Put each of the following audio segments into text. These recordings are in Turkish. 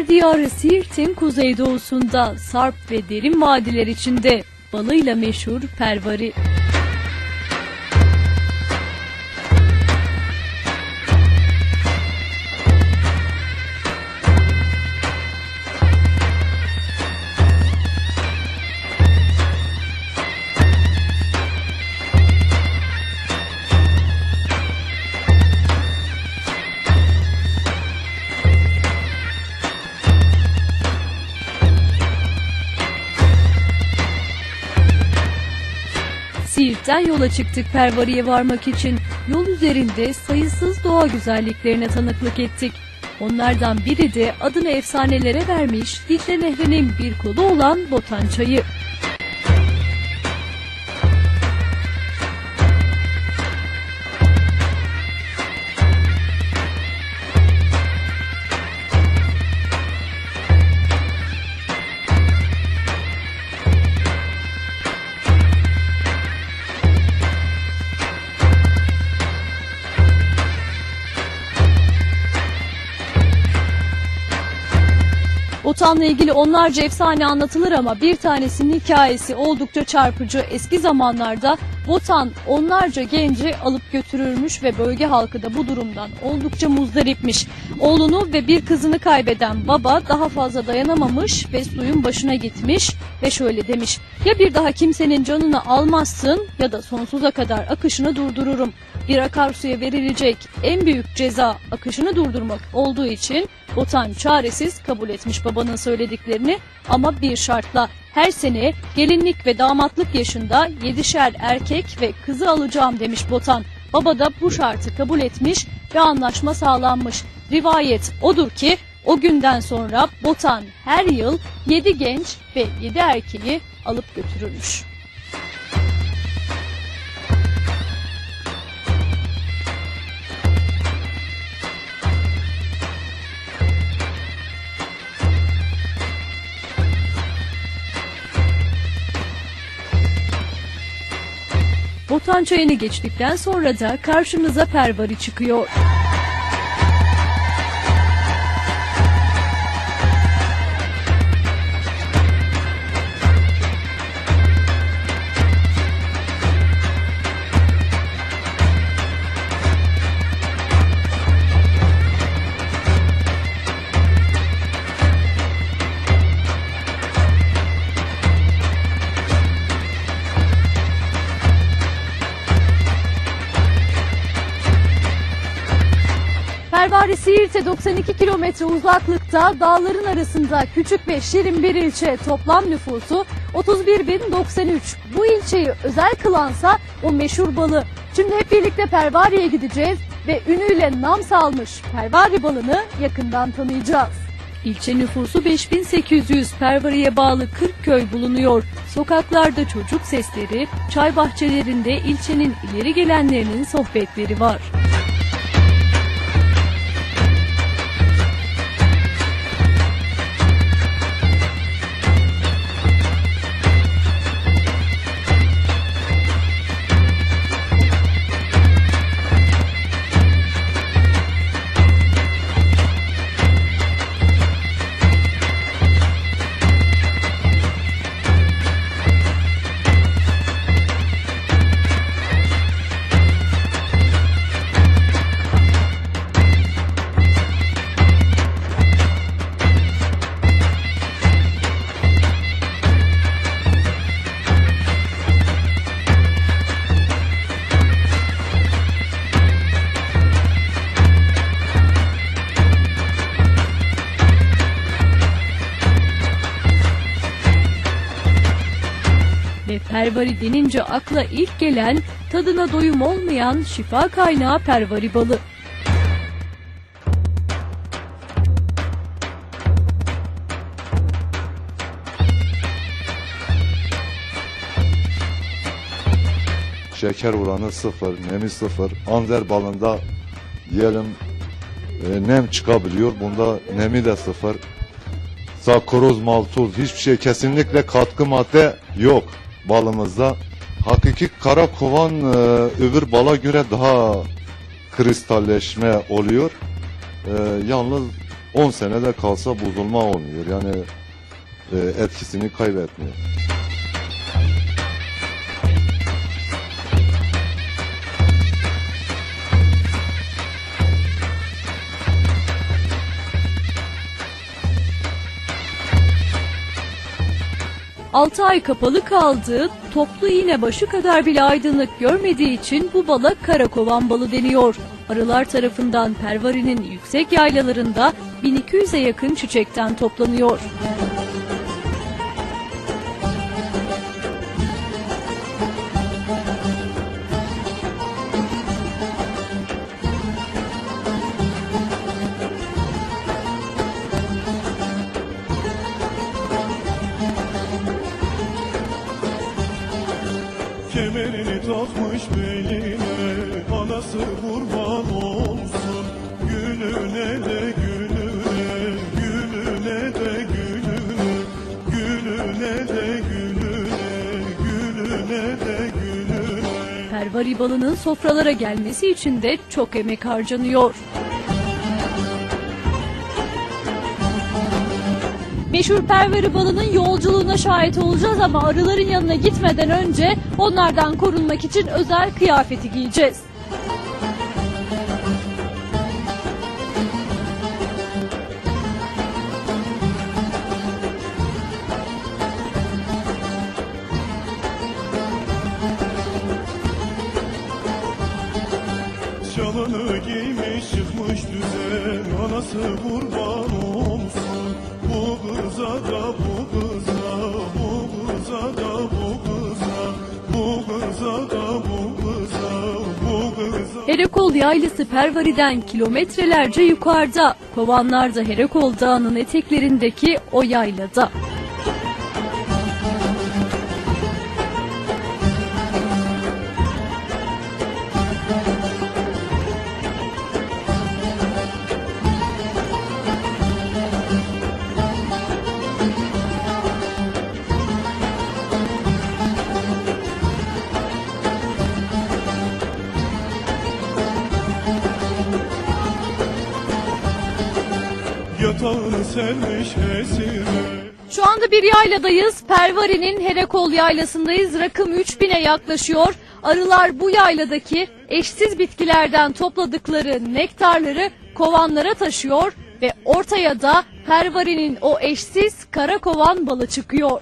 Rüyalar diyarı Siirt'in kuzeydoğusunda sarp ve derin vadiler içinde balıyla meşhur pervari. Siirt'ten yola çıktık Pervari'ye varmak için. Yol üzerinde sayısız doğa güzelliklerine tanıklık ettik. Onlardan biri de adını efsanelere vermiş Dicle Nehri'nin bir kolu olan Botan Çayı. Botan'la ilgili onlarca efsane anlatılır ama bir tanesinin hikayesi oldukça çarpıcı. Eski zamanlarda Botan onlarca genci alıp götürürmüş ve bölge halkı da bu durumdan oldukça muzdaripmiş. Oğlunu ve bir kızını kaybeden baba daha fazla dayanamamış ve suyun başına gitmiş ve şöyle demiş. Ya bir daha kimsenin canını almazsın ya da sonsuza kadar akışını durdururum. Bir akarsuya verilecek en büyük ceza akışını durdurmak olduğu için Botan çaresiz kabul etmiş babanın söylediklerini ama bir şartla her sene gelinlik ve damatlık yaşında yedişer erkek ve kızı alacağım demiş Botan. Baba da bu şartı kabul etmiş ve anlaşma sağlanmış. Rivayet odur ki o günden sonra Botan her yıl 7 genç ve 7 erkeği alıp götürülmüş. Botan çayını geçtikten sonra da karşımıza pervari çıkıyor. Pervari Siirt'e 92 kilometre uzaklıkta dağların arasında küçük ve şirin bir ilçe toplam nüfusu 31.093. Bu ilçeyi özel kılansa o meşhur balı. Şimdi hep birlikte Pervari'ye gideceğiz ve ünüyle nam salmış Pervari balını yakından tanıyacağız. İlçe nüfusu 5800, Pervari'ye bağlı 40 köy bulunuyor. Sokaklarda çocuk sesleri, çay bahçelerinde ilçenin ileri gelenlerinin sohbetleri var. Denince akla ilk gelen tadına doyum olmayan şifa kaynağı pervari balı. Şeker oranı sıfır, nemi sıfır. Anzer balında diyelim e, nem çıkabiliyor. Bunda nemi de sıfır. Sakroz, maltoz hiçbir şey kesinlikle katkı madde yok balımızda. Hakiki kara kovan e, öbür bala göre daha kristalleşme oluyor. E, yalnız 10 senede kalsa bozulma olmuyor. Yani e, etkisini kaybetmiyor. Altı ay kapalı kaldığı, toplu iğne başı kadar bile aydınlık görmediği için bu bala karakovan balı deniyor. Arılar tarafından Pervari'nin yüksek yaylalarında 1200'e yakın çiçekten toplanıyor. Pervari balının sofralara gelmesi için de çok emek harcanıyor. Meşhur perveri balının yolculuğuna şahit olacağız ama arıların yanına gitmeden önce onlardan korunmak için özel kıyafeti giyeceğiz. Anası kurban olsun Bu kıza da bu kıza Bu kıza da bu kıza Bu kıza da bu kıza Bu kıza Herekol yaylası Pervari'den kilometrelerce yukarıda. Kovanlar da Herekol Dağı'nın eteklerindeki o yaylada. Şu anda bir yayladayız. Pervari'nin Herekol yaylasındayız. Rakım 3000'e yaklaşıyor. Arılar bu yayladaki eşsiz bitkilerden topladıkları nektarları kovanlara taşıyor ve ortaya da Pervari'nin o eşsiz kara kovan balı çıkıyor.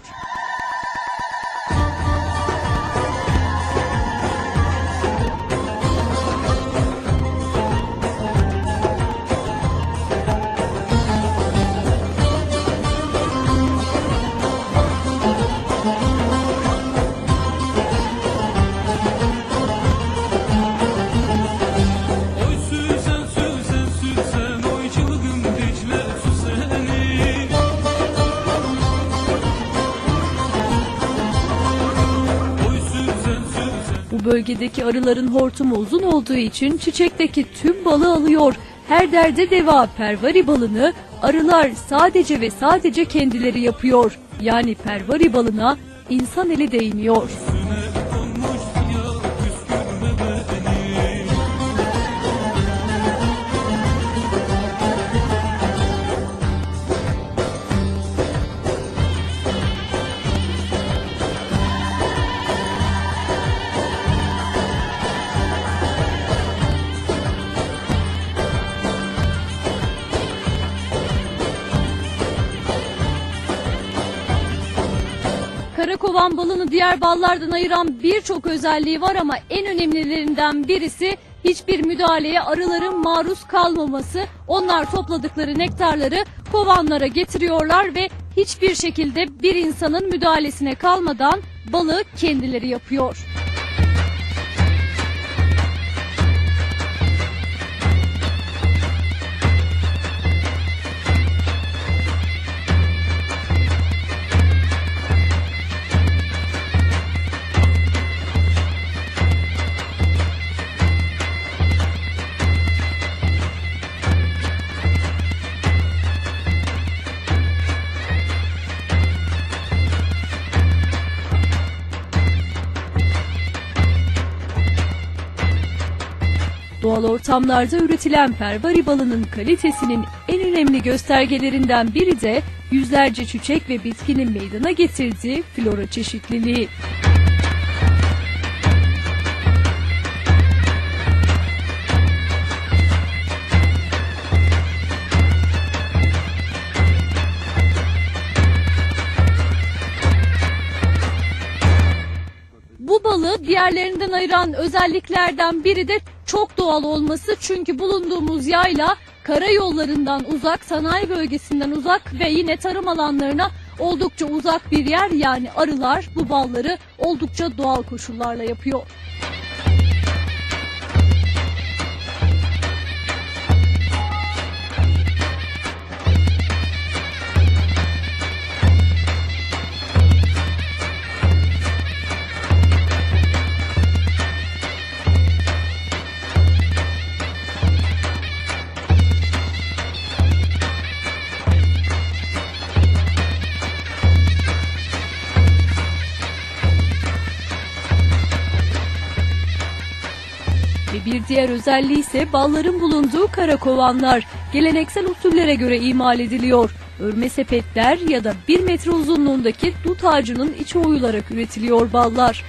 Bölgedeki arıların hortumu uzun olduğu için çiçekteki tüm balı alıyor. Her derde deva pervari balını arılar sadece ve sadece kendileri yapıyor. Yani pervari balına insan eli değmiyor. Karakovan balını diğer ballardan ayıran birçok özelliği var ama en önemlilerinden birisi hiçbir müdahaleye arıların maruz kalmaması. Onlar topladıkları nektarları kovanlara getiriyorlar ve hiçbir şekilde bir insanın müdahalesine kalmadan balı kendileri yapıyor. Ortamlarda üretilen pervari balının kalitesinin en önemli göstergelerinden biri de yüzlerce çiçek ve bitkinin meydana getirdiği flora çeşitliliği. Diğerlerinden ayıran özelliklerden biri de çok doğal olması. Çünkü bulunduğumuz yayla karayollarından uzak, sanayi bölgesinden uzak ve yine tarım alanlarına oldukça uzak bir yer. Yani arılar bu balları oldukça doğal koşullarla yapıyor. Diğer özelliği ise balların bulunduğu karakovanlar. Geleneksel usullere göre imal ediliyor. Örme sepetler ya da bir metre uzunluğundaki dut ağacının içi oyularak üretiliyor ballar.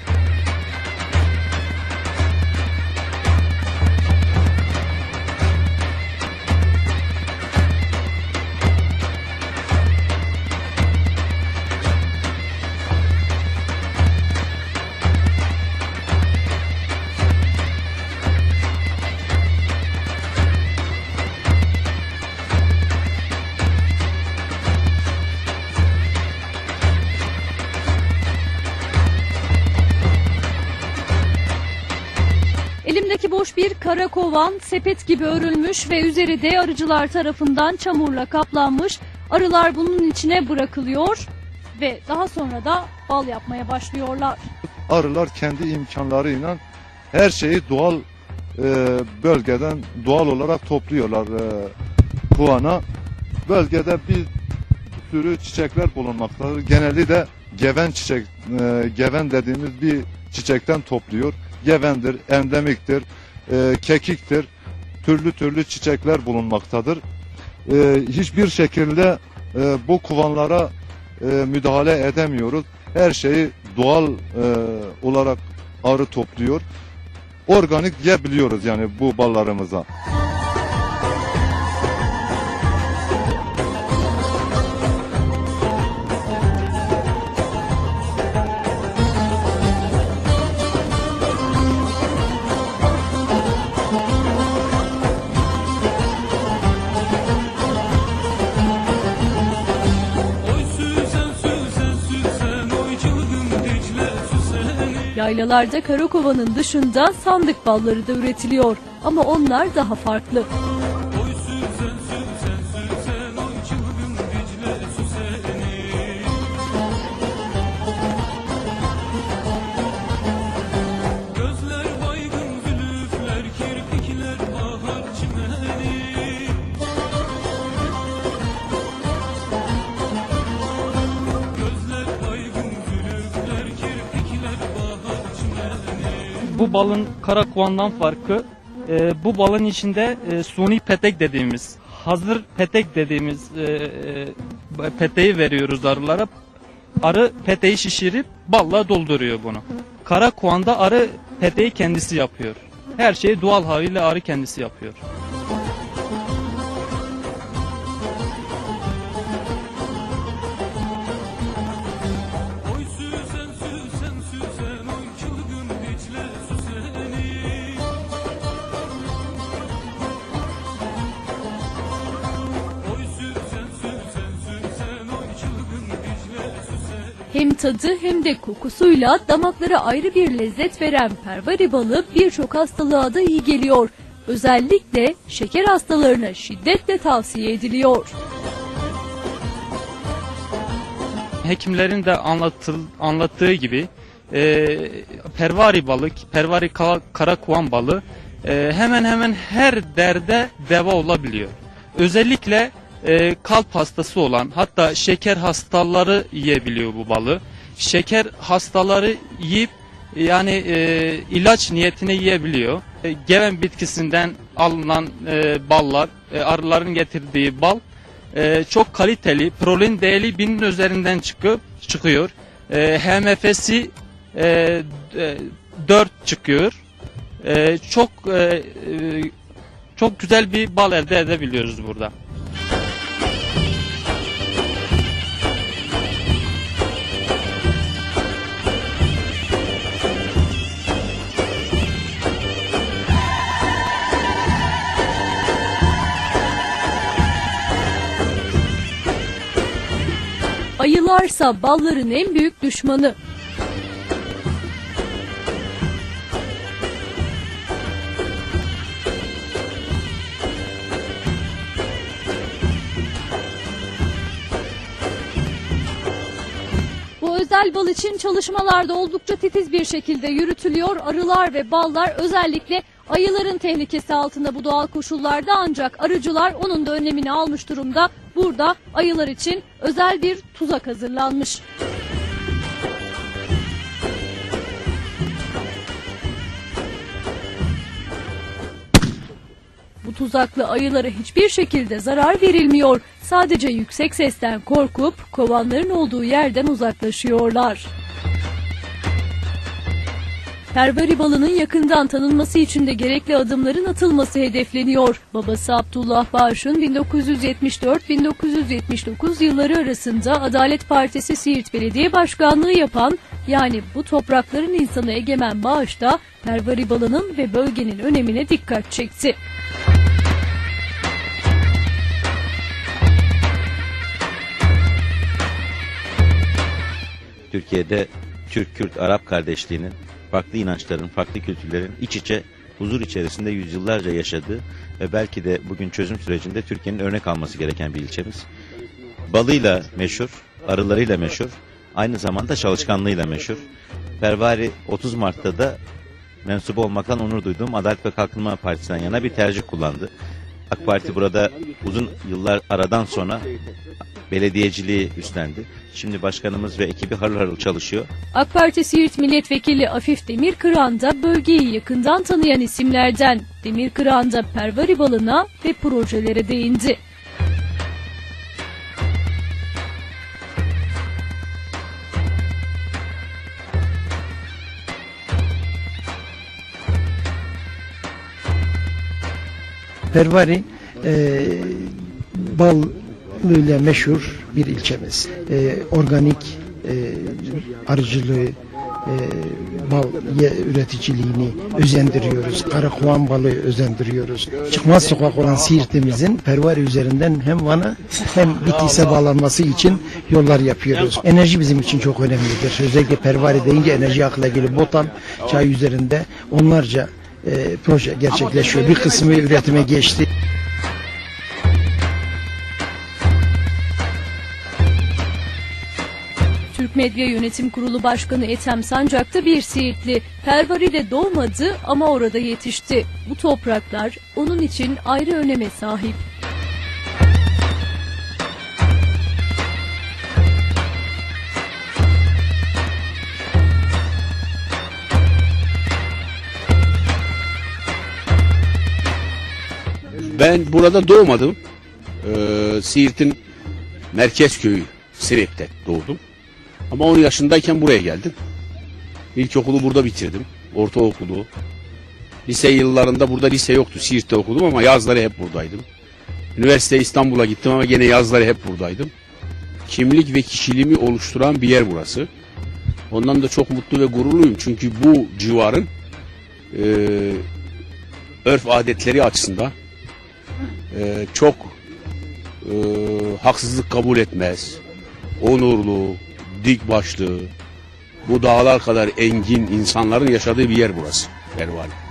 Boş bir kara kovan sepet gibi örülmüş ve üzeri de arıcılar tarafından çamurla kaplanmış. Arılar bunun içine bırakılıyor ve daha sonra da bal yapmaya başlıyorlar. Arılar kendi imkanlarıyla her şeyi doğal e, bölgeden doğal olarak topluyorlar e, kuvana. Bölgede bir sürü çiçekler bulunmaktadır. Geneli de geven çiçek, e, geven dediğimiz bir çiçekten topluyor. Gevendir, endemiktir, e, kekiktir. Türlü türlü çiçekler bulunmaktadır. E, hiçbir şekilde e, bu kuvanlara e, müdahale edemiyoruz. Her şeyi doğal e, olarak arı topluyor. Organik yiyebiliyoruz yani bu ballarımıza. Yaylalarda karakovanın dışında sandık balları da üretiliyor ama onlar daha farklı. Balın karakovandan farkı e, bu balın içinde e, suni petek dediğimiz hazır petek dediğimiz e, e, peteği veriyoruz arılara. Arı peteği şişirip balla dolduruyor bunu. Karakuvanda arı peteği kendisi yapıyor. Her şeyi doğal haliyle arı kendisi yapıyor. Tadı hem de kokusuyla damaklara ayrı bir lezzet veren pervari balı birçok hastalığa da iyi geliyor. Özellikle şeker hastalarına şiddetle tavsiye ediliyor. hekimlerin de anlatıl, anlattığı gibi e, pervari balık, pervari ka- karakuan balı e, hemen hemen her derde deva olabiliyor. Özellikle e, kalp hastası olan hatta şeker hastaları yiyebiliyor bu balı. Şeker hastaları yiyip yani e, ilaç niyetine yiyebiliyor. e, geven bitkisinden alınan e, ballar, e, arıların getirdiği bal e, çok kaliteli, protein değeri binin üzerinden çıkıp çıkıyor. E, HMF'si e, e, 4 çıkıyor. E, çok e, e, çok güzel bir bal elde edebiliyoruz burada. Ayılarsa balların en büyük düşmanı. Özel bal için çalışmalar da oldukça titiz bir şekilde yürütülüyor. Arılar ve ballar özellikle ayıların tehlikesi altında bu doğal koşullarda ancak arıcılar onun da önlemini almış durumda. Burada ayılar için özel bir tuzak hazırlanmış. Bu tuzaklı ayılara hiçbir şekilde zarar verilmiyor. Sadece yüksek sesten korkup kovanların olduğu yerden uzaklaşıyorlar. Pervari balının yakından tanınması için de gerekli adımların atılması hedefleniyor. Babası Abdullah Bağış'ın 1974-1979 yılları arasında Adalet Partisi Siirt Belediye Başkanlığı yapan yani bu toprakların insanı Egemen Bağış da Pervari balının ve bölgenin önemine dikkat çekti. Türkiye'de Türk-Kürt-Arap kardeşliğinin, farklı inançların, farklı kültürlerin iç içe huzur içerisinde yüzyıllarca yaşadığı ve belki de bugün çözüm sürecinde Türkiye'nin örnek alması gereken bir ilçemiz. Balıyla meşhur, arılarıyla meşhur, aynı zamanda çalışkanlığıyla meşhur. Pervari 30 Mart'ta da mensup olmaktan onur duyduğum Adalet ve Kalkınma Partisi'nden yana bir tercih kullandı. AK Parti burada uzun yıllar aradan sonra belediyeciliği üstlendi. Şimdi başkanımız ve ekibi harıl harıl çalışıyor. AK Parti Siirt Milletvekili Afif Demirkıran da bölgeyi yakından tanıyan isimlerden. Demirkıran da pervari balına ve projelere değindi. Pervari e, ballıyla meşhur bir ilçemiz. E, organik e, arıcılığı, e, bal ye- üreticiliğini özendiriyoruz. Karakoğan balı özendiriyoruz. Çıkmaz sokak olan Siirt'imizin Pervari üzerinden hem Van'a hem Bitlis'e bağlanması için yollar yapıyoruz. Enerji bizim için çok önemlidir. Özellikle Pervari deyince enerji akla gelir. Botan çay üzerinde onlarca e, proje gerçekleşiyor. Bir kısmı üretime geçti. Türk Medya Yönetim Kurulu Başkanı Ethem Sancak da bir Siirtli. Pervari'de doğmadı ama orada yetişti. Bu topraklar onun için ayrı öneme sahip. Ben burada doğmadım. Ee, Siirt'in merkez köyü Sirep'te doğdum. Ama 10 yaşındayken buraya geldim. İlkokulu burada bitirdim. Ortaokulu. Lise yıllarında burada lise yoktu. Siirt'te okudum ama yazları hep buradaydım. Üniversite İstanbul'a gittim ama gene yazları hep buradaydım. Kimlik ve kişiliğimi oluşturan bir yer burası. Ondan da çok mutlu ve gururluyum. Çünkü bu civarın e, örf adetleri açısından e, çok e, haksızlık kabul etmez. Onurlu, dik başlı, bu dağlar kadar engin insanların yaşadığı bir yer burası. Pervane.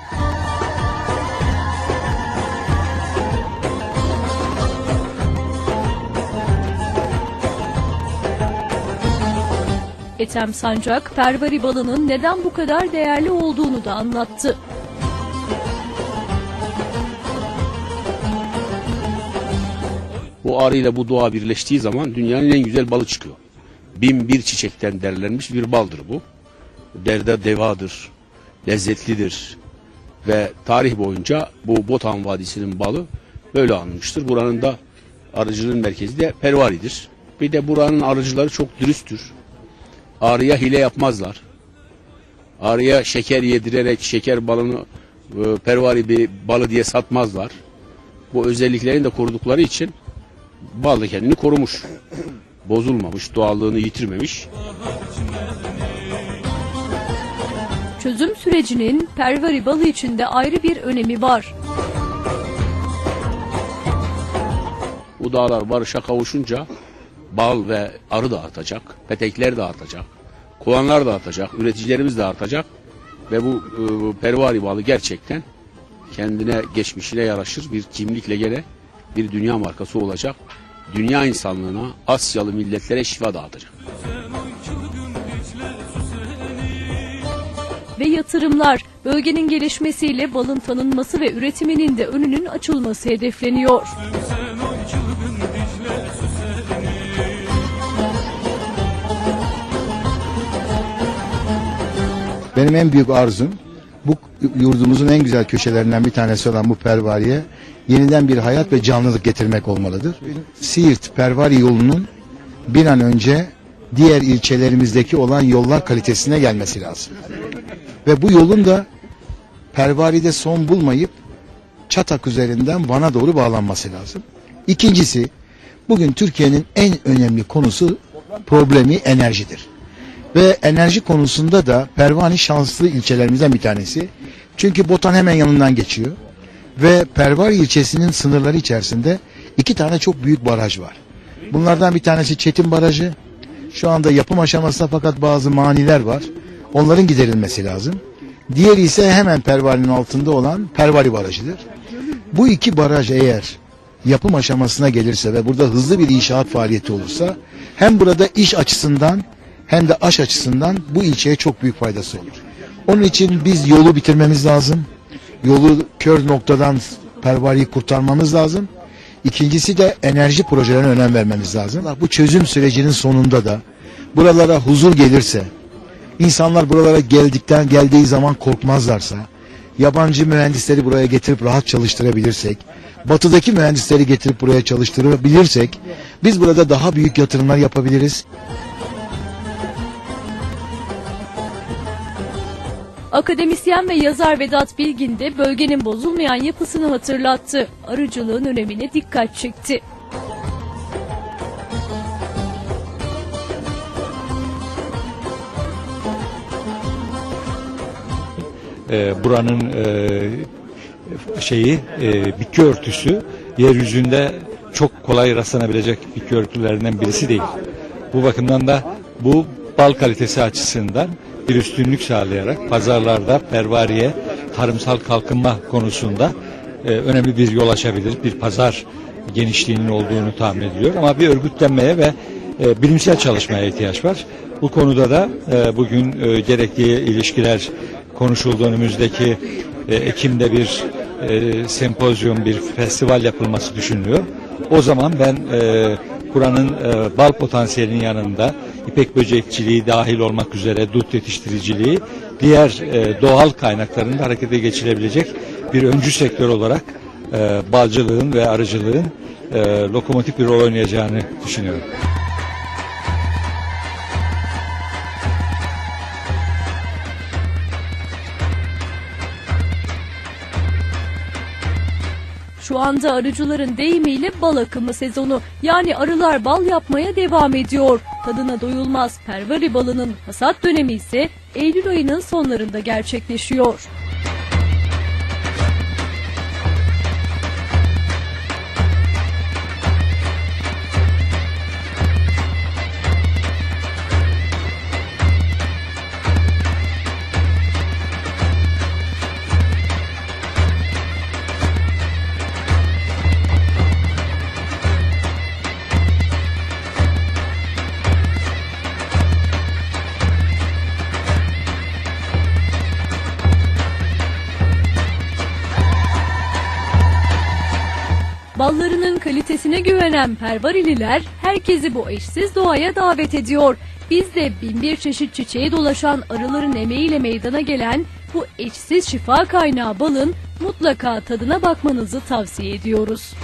Ethem Sancak, pervari balının neden bu kadar değerli olduğunu da anlattı. Bu arıyla bu doğa birleştiği zaman dünyanın en güzel balı çıkıyor. Bin bir çiçekten derlenmiş bir baldır bu. Derde devadır, lezzetlidir. Ve tarih boyunca bu Botan Vadisi'nin balı böyle anılmıştır. Buranın da arıcılığın merkezi de Pervari'dir. Bir de buranın arıcıları çok dürüsttür. Arıya hile yapmazlar. Arıya şeker yedirerek şeker balını e, pervari bir balı diye satmazlar. Bu özelliklerini de korudukları için bal da kendini korumuş. Bozulmamış, doğallığını yitirmemiş. Çözüm sürecinin pervari balı için de ayrı bir önemi var. Bu dağlar barışa kavuşunca bal ve arı da artacak, petekler de artacak, kovanlar da artacak, üreticilerimiz de artacak ve bu e, pervari balı gerçekten kendine geçmişine yaraşır bir kimlikle gele bir dünya markası olacak. Dünya insanlığına, Asyalı milletlere şifa dağıtacak. Ve yatırımlar bölgenin gelişmesiyle balın tanınması ve üretiminin de önünün açılması hedefleniyor. Benim en büyük arzum bu yurdumuzun en güzel köşelerinden bir tanesi olan bu pervariye yeniden bir hayat ve canlılık getirmek olmalıdır. Siirt Pervari yolunun bir an önce diğer ilçelerimizdeki olan yollar kalitesine gelmesi lazım. Ve bu yolun da Pervari'de son bulmayıp Çatak üzerinden Van'a doğru bağlanması lazım. İkincisi, bugün Türkiye'nin en önemli konusu problemi enerjidir. Ve enerji konusunda da Pervani şanslı ilçelerimizden bir tanesi. Çünkü Botan hemen yanından geçiyor. Ve Pervari ilçesinin sınırları içerisinde iki tane çok büyük baraj var. Bunlardan bir tanesi Çetin Barajı. Şu anda yapım aşamasında fakat bazı maniler var. Onların giderilmesi lazım. Diğeri ise hemen Pervari'nin altında olan Pervari Barajı'dır. Bu iki baraj eğer yapım aşamasına gelirse ve burada hızlı bir inşaat faaliyeti olursa hem burada iş açısından hem de aş açısından bu ilçeye çok büyük faydası olur. Onun için biz yolu bitirmemiz lazım. Yolu kör noktadan pervariyi kurtarmamız lazım. İkincisi de enerji projelerine önem vermemiz lazım. Bu çözüm sürecinin sonunda da buralara huzur gelirse, insanlar buralara geldikten geldiği zaman korkmazlarsa, yabancı mühendisleri buraya getirip rahat çalıştırabilirsek, batıdaki mühendisleri getirip buraya çalıştırabilirsek, biz burada daha büyük yatırımlar yapabiliriz. Akademisyen ve yazar Vedat Bilgin de bölgenin bozulmayan yapısını hatırlattı. Arıcılığın önemine dikkat çekti. e, buranın e, şeyi e, bitki örtüsü yeryüzünde çok kolay rastlanabilecek bitki örtülerinden birisi değil. Bu bakımdan da bu bal kalitesi açısından bir üstünlük sağlayarak pazarlarda pervariye tarımsal kalkınma konusunda e, önemli bir yol açabilir. Bir pazar genişliğinin olduğunu tahmin ediliyor ama bir örgütlenmeye ve e, bilimsel çalışmaya ihtiyaç var. Bu konuda da e, bugün e, gerekli ilişkiler konuşuldu. Önümüzdeki e, Ekim'de bir e, sempozyum, bir festival yapılması düşünülüyor. O zaman ben e, buranın e, bal potansiyelinin yanında ipek böcekçiliği dahil olmak üzere dut yetiştiriciliği diğer e, doğal kaynaklarında harekete geçirebilecek bir öncü sektör olarak e, balcılığın ve arıcılığın e, lokomotif bir rol oynayacağını düşünüyorum. Şu anda arıcıların deyimiyle bal akımı sezonu yani arılar bal yapmaya devam ediyor. Tadına doyulmaz pervari balının hasat dönemi ise Eylül ayının sonlarında gerçekleşiyor. Kalitesine güvenen pervarililer herkesi bu eşsiz doğaya davet ediyor. Biz de binbir çeşit çiçeğe dolaşan arıların emeğiyle meydana gelen bu eşsiz şifa kaynağı balın mutlaka tadına bakmanızı tavsiye ediyoruz.